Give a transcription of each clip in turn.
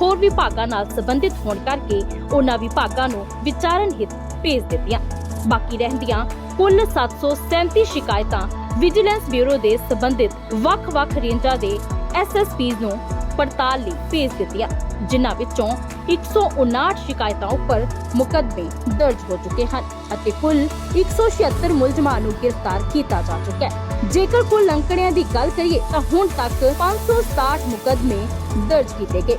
ਹੋਰ ਵਿਭਾਗਾਂ ਨਾਲ ਸੰਬੰਧਿਤ ਹੋਣ ਕਰਕੇ ਉਹਨਾਂ ਵਿਭਾਗਾਂ ਨੂੰ ਵਿਚਾਰਨ ਹਿੱਤ ਭੇਜ ਦਿੱਤੀਆਂ। ਬਾਕੀ ਰਹਿੰਦੀਆਂ ਕੁੱਲ 737 ਸ਼ਿਕਾਇਤਾਂ ਵਿਜੀਲੈਂਸ ਬਿਊਰੋ ਦੇ ਸੰਬੰਧਿਤ ਵੱਖ-ਵੱਖ ਰੇਂਜਾਂ ਦੇ ਐਸਐਸਪੀਜ਼ ਨੂੰ ਪੜਤਾਲ ਲਈ ਭੇਜ ਦਿੱਤੀਆਂ, ਜਿਨ੍ਹਾਂ ਵਿੱਚੋਂ 159 ਸ਼ਿਕਾਇਤਾਂ ਉੱਪਰ ਮੁਕੱਦਮੇ ਦਰਜ ਹੋ ਚੁੱਕੇ ਹਨ ਅਤੇ ਕੁੱਲ 176 ਮੁਲਜ਼ਮਾਂ ਨੂੰ ਗ੍ਰਿਫਤਾਰ ਕੀਤਾ ਜਾ ਚੁੱਕਾ ਹੈ। ਜੇਕਰ ਕੁੱਲ ਅੰਕੜਿਆਂ ਦੀ ਗੱਲ ਕਰੀਏ ਤਾਂ ਹੁਣ ਤੱਕ 567 ਮੁਕੱਦਮੇ ਦਰਜ ਕੀਤੇ ਗਏ।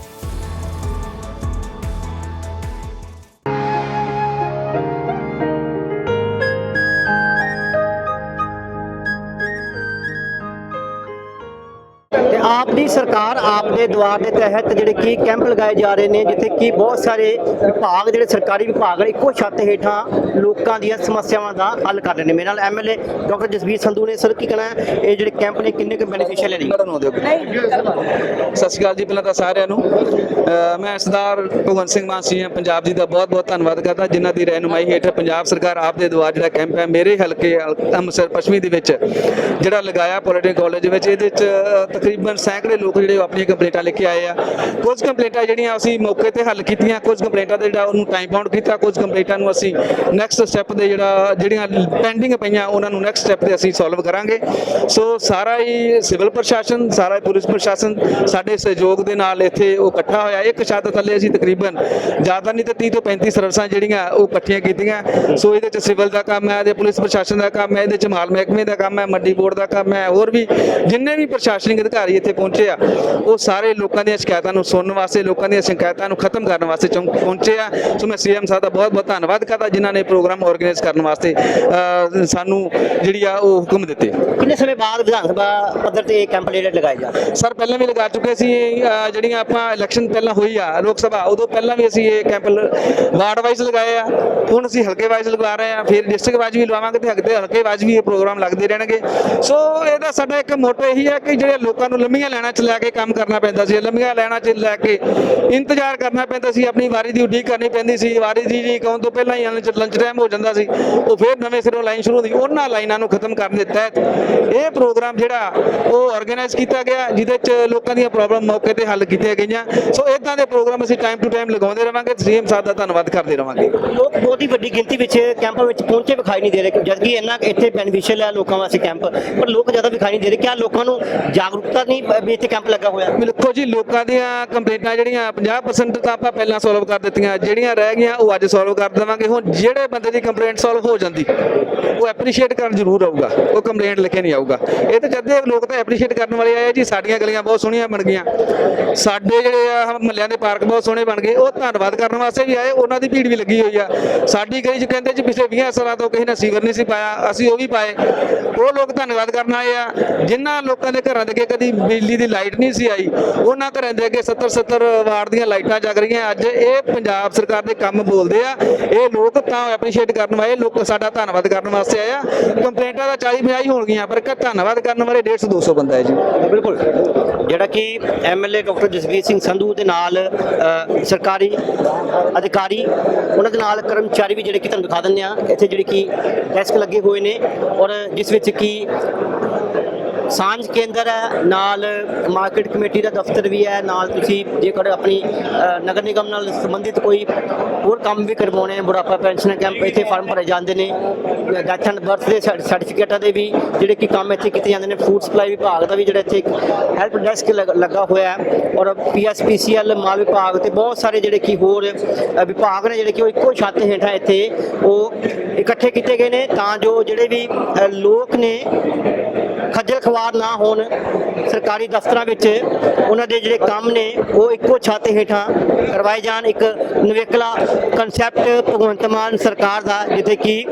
ਆਪ ਦੀ ਸਰਕਾਰ ਆਪ ਦੇ ਦੁਆਰ ਦੇ ਤਹਿਤ ਜਿਹੜੇ ਕੀ ਕੈਂਪ ਲਗਾਏ ਜਾ ਰਹੇ ਨੇ ਜਿੱਥੇ ਕੀ ਬਹੁਤ ਸਾਰੇ ਵਿਭਾਗ ਜਿਹੜੇ ਸਰਕਾਰੀ ਵਿਭਾਗ ਨੇ ਇੱਕੋ ਛੱਤ ਹੇਠਾਂ ਲੋਕਾਂ ਦੀਆਂ ਸਮੱਸਿਆਵਾਂ ਦਾ ਹੱਲ ਕਰ ਰਹੇ ਨੇ। ਮੇਰੇ ਨਾਲ ਐਮਐਲਏ ਡਾਕਟਰ ਜਸਵੀਰ ਸੰਧੂ ਨੇ। ਸਰ ਕੀ ਕਹਿਣਾ ਹੈ? ਇਹ ਜਿਹੜੇ ਕੈਂਪ ਨੇ ਕਿੰਨੇ ਕੁ ਬੈਨੀਫੀਸ਼ੀਅਲ ਨੇ? ਹੋ ਸਤਿ ਸ਼੍ਰੀ ਅਕਾਲ ਜੀ ਪਹਿਲਾਂ ਤਾਂ ਸਾਰਿਆਂ ਨੂੰ। ਮੈਂ ਸਰਦਾਰ ਭਗਵੰਤ ਸਿੰਘ ਮਾਨ ਸੀ ਪੰਜਾਬ ਜੀ ਦਾ ਬਹੁਤ ਬਹੁਤ ਧੰਨਵਾਦ ਕਰਦਾ ਜਿਨ੍ਹਾਂ ਦੀ ਰਹਿਨੁਮਾਈ ਹੇਠ ਪੰਜਾਬ ਸਰਕਾਰ ਆਪ ਦੇ ਦੁਆਰ ਜਿਹੜਾ ਕੈਂਪ ਹੈ ਮੇਰੇ ਹਲਕੇ ਅੰਮ੍ਰਿਤਸਰ ਪੱਛਮੀ ਦੇ ਵਿੱਚ ਜਿਹੜਾ ਲਗਾਇਆ ਪੋਲੀਟਿਕ ਕਾਲਜ ਵਿੱਚ ਇਹਦੇ ਵਿੱਚ ਤਕਰੀਬਨ ਸੈਂਕੜੇ ਲੋਕ ਜਿਹੜੇ ਉਹ ਆਪਣੀਆਂ ਕੰਪਲੇਂਟਾਂ ਲੈ ਕੇ ਆਏ ਆ। ਕੁਝ ਕੰਪਲੇਂਟਾਂ ਜਿਹੜੀਆਂ ਅਸੀਂ ਮੌਕੇ ਤੇ ਹੱਲ ਕੀਤੀਆਂ, ਕੁਝ ਕੰਪਲੇਂਟਾਂ ਦਾ ਜਿਹੜਾ ਉਹਨੂੰ ਟਾਈਮ ਬਾਉਂਡ ਕੀਤਾ, ਕੁਝ ਕੰਪਲੇਂਟਾਂ ਨੂੰ ਅਸੀਂ ਨੈਕਸਟ ਸਟੈਪ ਦੇ ਜਿਹੜਾ ਜਿਹੜੀਆਂ ਪੈਂਡਿੰਗ ਪਈਆਂ, ਉਹਨਾਂ ਨੂੰ ਨੈਕਸਟ ਸਟੈਪ ਤੇ ਅਸੀਂ ਸੋਲਵ ਕਰਾਂਗੇ। ਸੋ ਸਾਰਾ ਹੀ ਸਿਵਲ ਪ੍ਰਸ਼ਾਸਨ, ਸਾਰਾ ਹੀ ਪੁਲਿਸ ਪ੍ਰਸ਼ਾਸਨ ਸਾਡੇ ਸਹਿਯੋਗ ਦੇ ਨਾਲ ਇੱਥੇ ਉਹ ਇਕੱਠਾ ਹੋਇਆ। ਇੱਕ ਛੱਤ ਥੱਲੇ ਅਸੀਂ ਤਕਰੀਬਨ ਜ਼ਿਆਦਾ ਨਹੀਂ ਤੇ 30 ਤੋਂ 35 ਸਰਵਿਸਾਂ ਜਿਹੜੀਆਂ ਉਹ ਇਕੱਠੀਆਂ ਕੀਤੀਆਂ। ਸੋ ਇਹਦੇ ਚ ਸਿਵਲ ਦਾ ਕੰਮ ਹੈ ਤੇ ਪੁਲਿਸ ਪ੍ਰਸ਼ਾਸਨ ਦਾ ਕੰਮ ਹੈ, ਇਹਦੇ ਚ ਮਾਲ ਮਹਿਕਮੇ ਦਾ ਕੰਮ ਹੈ, ਮੰਡੀ ਬੋਰਡ ਦਾ ਕੰਮ ਹੈ, ਹੋਰ ਵੀ ਜਿੰਨੇ ਵੀ ਪ੍ਰਸ਼ਾਸਨਿਕ ਅਧਿਕਾਰੀ ਇੱਥੇ ਪਹੁੰਚੇ ਆ ਉਹ ਸਾਰੇ ਲੋਕਾਂ ਦੀਆਂ ਸ਼ਿਕਾਇਤਾਂ ਨੂੰ ਸੁਣਨ ਵਾਸਤੇ ਲੋਕਾਂ ਦੀਆਂ ਸ਼ਿਕਾਇਤਾਂ ਨੂੰ ਖਤਮ ਕਰਨ ਵਾਸਤੇ ਪਹੁੰਚੇ ਆ ਸੋ ਮੈਂ ਸੀਐਮ ਸਾਹਿਬ ਦਾ ਬਹੁਤ ਬਹੁਤ ਧੰਨਵਾਦ ਕਰਦਾ ਜਿਨ੍ਹਾਂ ਨੇ ਪ੍ਰੋਗਰਾਮ ਆਰਗੇਨਾਈਜ਼ ਕਰਨ ਵਾਸਤੇ ਸਾਨੂੰ ਜਿਹੜੀ ਆ ਉਹ ਹੁਕਮ ਦਿੱਤੇ। ਕਿੰਨੇ ਸਮੇਂ ਬਾਅਦ ਵਿਧਾਨ ਸਭਾ ਪੱਧਰ ਤੇ ਇਹ ਕੈਂਪ ਜਿਹੜੇ ਲਗਾਏ ਜਾ ਸਰ ਪਹਿਲਾਂ ਵੀ ਲਗਾ ਚੁੱਕੇ ਸੀ ਜਿਹੜੀਆਂ ਆਪਾਂ ਇਲੈਕਸ਼ਨ ਪਹਿਲਾਂ ਹੋਈ ਆ ਲੋਕ ਸਭਾ ਉਦੋਂ ਪਹਿਲਾਂ ਵੀ ਅਸੀਂ ਇਹ ਕੈਂਪ ਵਾਰਡ ਵਾਈਜ਼ ਲਗਾਏ ਆ। ਹੁਣ ਅਸੀਂ ਹਲਕੇ ਵਾਈਜ਼ ਲਗਾ ਰਹੇ ਆ ਫਿਰ ਡਿਸਟ੍ਰਿਕਟ ਵਾਈਜ਼ ਵੀ ਲਵਾਵਾਂਗੇ ਤੇ ਹਲਕੇ ਹਲਕੇ ਵਾਈਜ਼ ਵੀ ਇਹ ਪ੍ਰੋਗਰਾਮ ਲੱਗਦੇ ਰਹਿਣਗੇ। ਸੋ ਇਹਦਾ ਸਾਡਾ ਇੱਕ ਮੋਟੋ ਇਹੀ ਹੈ ਕਿ ਜਿਹੜੇ ਲੋਕਾਂ ਨੂੰ ਲੰਮੀਆਂ ਲੈਣਾ ਚ ਲੈ ਕੇ ਕੰਮ ਕਰਨਾ ਪੈਂਦਾ ਸੀ, ਲੰਮੀਆਂ ਲੈਣਾ ਚ ਲੈ ਕੇ ਇੰਤਜ਼ਾਰ ਕਰਨਾ ਪੈਂਦਾ ਸੀ, ਆਪਣੀ ਵਾਰੀ ਦੀ ਉਡੀਕ ਕਰਨੀ ਪੈਂਦੀ ਸੀ, ਵਾਰੀ ਦੀ ਜੀ ਕੌਣ ਤੋਂ ਪਹਿਲਾਂ ਹੀ ਲੰਚ ਟਾਈਮ ਹੋ ਜਾਂਦਾ ਸੀ, ਉਹ ਫਿਰ ਨਵੇਂ ਸਿਰੋਂ ਲਾਈਨ ਸ਼ੁਰੂ ਹੁੰਦੀ, ਉਹਨਾਂ ਲਾਈਨਾਂ ਨੂੰ ਖਤਮ ਕਰਨ ਦੇ ਤਹਿਤ ਇਹ ਪ੍ਰੋਗਰਾਮ ਜਿਹੜਾ ਉਹ ਆਰਗੇਨਾਈਜ਼ ਕੀਤਾ ਗਿਆ, ਜਿਹਦੇ ਚ ਲੋਕਾਂ ਦੀਆਂ ਪ੍ਰੋਬਲਮ ਮੌਕੇ ਤੇ ਹੱਲ ਕੀਤੀਆਂ ਗਈਆਂ। ਸੋ ਇਦਾਂ ਦੇ ਪ੍ਰੋਗਰਾਮ ਅਸੀਂ ਟਾਈਮ ਟੂ ਟਾਈਮ ਲਗਾਉਂਦੇ ਰਵਾਂਗੇ ਸੀਐਮ ਸਾਹਿਬ ਦਾ ਧੰਨਵਾਦ ਕਰਦੇ ਰਵਾਂਗੇ। ਲੋਕ ਬਹੁਤ ਹੀ ਵੱਡੀ ਗਿਣਤੀ ਵਿੱਚ ਕੈਂਪਾਂ ਵਿੱਚ ਪਹੁੰਚੇ, ਵਿਖਾਈ ਨਹੀਂ ਦੇ ਰਹੇ, ਜਦਕਿ ਇਹਨਾਂ ਇੱਥੇ ਬੈਨੀਫੀਸ਼ੀਅਲ ਹੈ ਲੋਕਾਂ ਵਾਸਤੇ ਕੈਂਪ ਪਰ ਲੋਕ ਜ਼ਿਆਦਾ ਵਿਖਾਈ ਨਹੀਂ ਦੇ ਰਹੇ, ਕਿਆ ਲੋਕਾਂ ਨੂੰ ਜਾਗਰੂਕਤਾ ਨਹੀਂ ਵੀ ਇੱਥੇ ਕੈਂਪ ਲੱਗਾ ਹੋਇਆ। ਬਿਲਕੁਲ ਜੀ, ਲੋਕਾਂ ਦੀਆਂ ਕੰਪਲੇਂਟਾਂ ਜਿਹੜੀਆਂ 50% ਤਾਂ ਆਪਾਂ ਪਹਿਲਾਂ ਸੋਲਵ ਕਰ ਦਿੱਤੀਆਂ। ਜਿਹੜੀਆਂ ਰਹਿ ਗਈਆਂ, ਉਹ ਅੱਜ ਸੋਲਵ ਕਰ ਦੇਵਾਂਗੇ। ਹੁਣ ਜਿਹੜੇ ਬੰਦੇ ਦੀ ਕੰਪਲੇਂਟ ਸੋਲਵ ਹੋ ਜਾਂਦੀ ਉਹ ਐਪਰੀਸ਼ੀਏਟ ਕਰਨ ਜ਼ਰੂਰ ਆਊਗਾ। ਉਹ ਕੰਪਲੇਂਟ ਲਿਖੇ ਨਹੀਂ ਆਊਗਾ। ਇਹ ਤਾਂ ਜਦ ਦੇ ਲੋਕ ਤਾਂ ਐਪਰੀਸ਼ੀਏਟ ਕਰਨ ਵਾਲੇ ਆਏ ਜੀ, ਸਾਡੀਆਂ ਗਲੀਆਂ ਬਹੁਤ ਸੋਹਣੀਆਂ ਬਣ ਗਈਆਂ। ਸਾਡੇ ਜਿਹੜੇ ਆ ਮੱਲਿਆਂ ਦੇ ਪਾਰਕ ਬਹੁਤ ਸੋਹਣੇ ਬਣ ਗਏ, ਉਹ ਧੰਨਵਾਦ ਕਰਨ ਵਾਸਤੇ ਵੀ ਆਏ, ਉਹਨਾਂ ਦੀ ਭੀੜ ਵੀ ਲੱਗੀ ਹੋਈ ਆ। ਸਾਡੀ ਗਲੀ 'ਚ ਕਹਿੰਦੇ ਜੀ, ਪਿਛਲੇ 20 ਸਾਲਾਂ ਤੋਂ ਕਿਸੇ ਨੇ ਸੀਵਰ ਨਹੀਂ ਸੀ ਪਾਇਆ, ਅਸੀਂ ਉਹ ਵੀ ਪਾਏ। ਉਹ ਲੋਕ ਧੰਨਵਾਦ ਕਰਨ ਆਏ ਆ। ਜਿਨ੍ਹਾਂ ਲੋਕਾਂ ਦੇ ਘਰਾਂ ਦੇ ਅੱਗੇ ਕਦੀ ਬਿਜਲੀ ਦੀ ਲਾਈਟ ਨਹੀਂ ਸੀ ਆਈ, ਉਹਨਾਂ ਘਰਾਂ ਦੇ ਅੱਗੇ 70 70 ਵਾਰ ਦੀਆਂ ਲਾਈਟਾਂ ਜਗ ਰਹੀਆਂ। ਅੱਜ ਇਹ ਪੰਜਾਬ ਸਰਕਾਰ ਦੇ ਕੰਮ ਬੋਲਦੇ ਆ। ਇਹ ਲੋਕ ਤਾਂ ਐਪਰੀਸ਼ੀਏਟ ਕਰਨ ਵਾਲੇ ਲੋਕ ਸਾਡਾ ਧੰਨਵਾਦ ਕਰਨ ਵਾਸਤੇ ਆਏ ਆ ਕੰਪਲੇਂਟਾਂ ਦਾ 40 50 ਹੋਣਗੀਆਂ ਪਰ ਧੰਨਵਾਦ ਕਰਨ ਵਾਲੇ 150 200 ਬੰਦਾ ਹੈ ਜੀ। ਬਿਲਕੁਲ। ਜਿਹੜਾ ਕਿ ਐਮਐਲਏ ਡਾਕਟਰ ਜਸਵੀਰ ਸਿੰਘ ਸੰਧੂ ਦੇ ਨਾਲ ਸਰਕਾਰੀ ਅਧਿਕਾਰੀ, ਉਹਨਾਂ ਦੇ ਨਾਲ ਕਰਮਚਾਰੀ ਵੀ ਜਿਹੜੇ ਕਿ ਤੁਹਾਨੂੰ ਦਿਖਾ ਦਿੰਦੇ ਆ ਇੱਥੇ ਜਿਹੜੇ ਕਿ ਡੈਸਕ ਲੱਗੇ ਹੋਏ ਨੇ ਔਰ ਜਿਸ ਵਿੱਚ ਕਿ ਸਾਂਝ ਕੇਂਦਰ ਹੈ, ਨਾਲ ਮਾਰਕੀਟ ਕਮੇਟੀ ਦਾ ਦਫ਼ਤਰ ਵੀ ਹੈ, ਨਾਲ ਤੁਸੀਂ ਜੇਕਰ ਆਪਣੀ ਨਗਰ ਨਿਗਮ ਨਾਲ ਸੰਬੰਧਿਤ ਕੋਈ ਹੋਰ ਕੰਮ ਵੀ ਕਰਵਾਉਣੇ ਨੇ ਬੁਢਾਪਾ ਪੈਨਸ਼ਨ ਕੈਂਪ, ਇੱਥੇ ਫਾਰਮ ਭਰੇ ਜਾਂਦੇ ਨੇ ਡੈਥ ਐਂਡ ਬਰਥ ਦੇ ਸਰਟੀਫਿਕੇਟਾਂ ਦੇ ਵੀ, ਜਿਹੜੇ ਕਿ ਕੰਮ ਇੱਥੇ ਕੀਤੇ ਜਾਂਦੇ ਨੇ, ਫੂਡ ਸਪਲਾਈ ਵਿਭਾਗ ਦਾ ਵੀ ਜਿਹੜਾ ਇੱਥੇ ਹੈਲਪ ਡੈਸਕ ਲੱਗਾ ਹੋਇਆ ਹੈ, ਔਰ ਪੀਐਸਪੀਸੀਐਲ ਮਾਲ ਵਿਭਾਗ ਤੇ ਬਹੁਤ ਸਾਰੇ ਜਿਹੜੇ ਕਿ ਹੋਰ ਵਿਭਾਗ ਨੇ ਜਿਹੜੇ ਕਿ ਉਹ ਇੱਕੋ ਛੱਤ ਹੇਠਾਂ ਇੱਥੇ, ਉਹ ਇਕੱਠੇ ਕੀਤੇ ਗਏ ਨੇ, ਤਾਂ ਜੋ ਜਿਹੜੇ ਵੀ ਲੋਕ ਨੇ ਖੱਜਲ ਖਵਾਰ ਨਾ ਹੋਣ ਸਰਕਾਰੀ ਦਫ਼ਤਰਾਂ ਵਿੱਚ ਉਹਨਾਂ ਦੇ ਜਿਹੜੇ ਕੰਮ ਨੇ, ਉਹ ਇੱਕੋ ਛੱਤ ਹੇਠਾਂ ਕਰਵਾਏ ਜਾਣ। ਇੱਕ ਨਵੇਕਲਾ ਕਨਸੈਪਟ ਭਗਵੰਤ ਮਾਨ ਸਰਕਾਰ ਦਾ, ਜਿੱਥੇ ਕਿ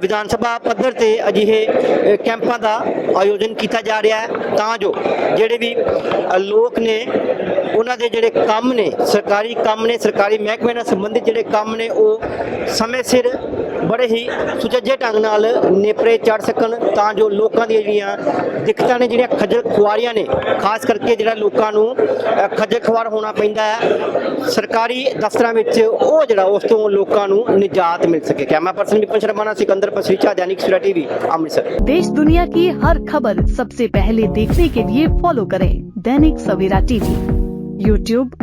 ਵਿਧਾਨ ਸਭਾ ਪੱਧਰ ਤੇ ਅਜਿਹੇ ਕੈਂਪਾਂ ਦਾ ਆਯੋਜਨ ਕੀਤਾ ਜਾ ਰਿਹਾ ਹੈ। ਤਾਂ ਜੋ ਜਿਹੜੇ ਵੀ ਲੋਕ ਨੇ, ਉਹਨਾਂ ਦੇ ਜਿਹੜੇ ਕੰਮ ਨੇ, ਸਰਕਾਰੀ ਕੰਮ ਨੇ, ਸਰਕਾਰੀ ਮਹਿਕਮੇ ਨਾਲ ਸੰਬੰਧਿਤ ਜਿਹੜੇ ਕੰਮ ਨੇ, ਉਹ ਸਮੇਂ ਸਿਰ ਬੜੇ ਹੀ ਸੁਚੱਜੇ ਢੰਗ ਨਾਲ ਨੇਪਰੇ ਚੜ ਸਕਣ ਤਾਂ ਜੋ ਲੋਕਾਂ ਦੀਆਂ ਜਿਹੜੀਆਂ ਦਿੱਕਤਾਂ ਨੇ ਜਿਹੜੀਆਂ ਖੱਜਲ ਖੁਆਰੀਆਂ ਨੇ ਖਾਸ ਕਰਕੇ ਜਿਹੜਾ ਲੋਕਾਂ ਨੂੰ ਅ, ਖੱਜਲ ਖੁਆਰ ਹੋਣਾ ਪੈਂਦਾ ਹੈ ਸਰਕਾਰੀ ਦਫ਼ਤਰਾਂ ਵਿੱਚ ਉਹ ਜਿਹੜਾ ਉਸ ਤੋਂ ਲੋਕਾਂ ਨੂੰ ਨਿਜਾਤ ਮਿਲ ਸਕੇ ਕੈਮਰਾ ਪਰਸਨ ਵਿਪਨ ਸ਼ਰਮਾ ਨਾਲ ਸਿਕੰਦਰ ਪਸਰੀਚਾ दैनिक सवेरा टीवी अमृतसर देश दुनिया की हर खबर सबसे पहले देखने के लिए फॉलो करें Dainik Savera TV YouTube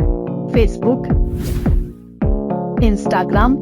Facebook Instagram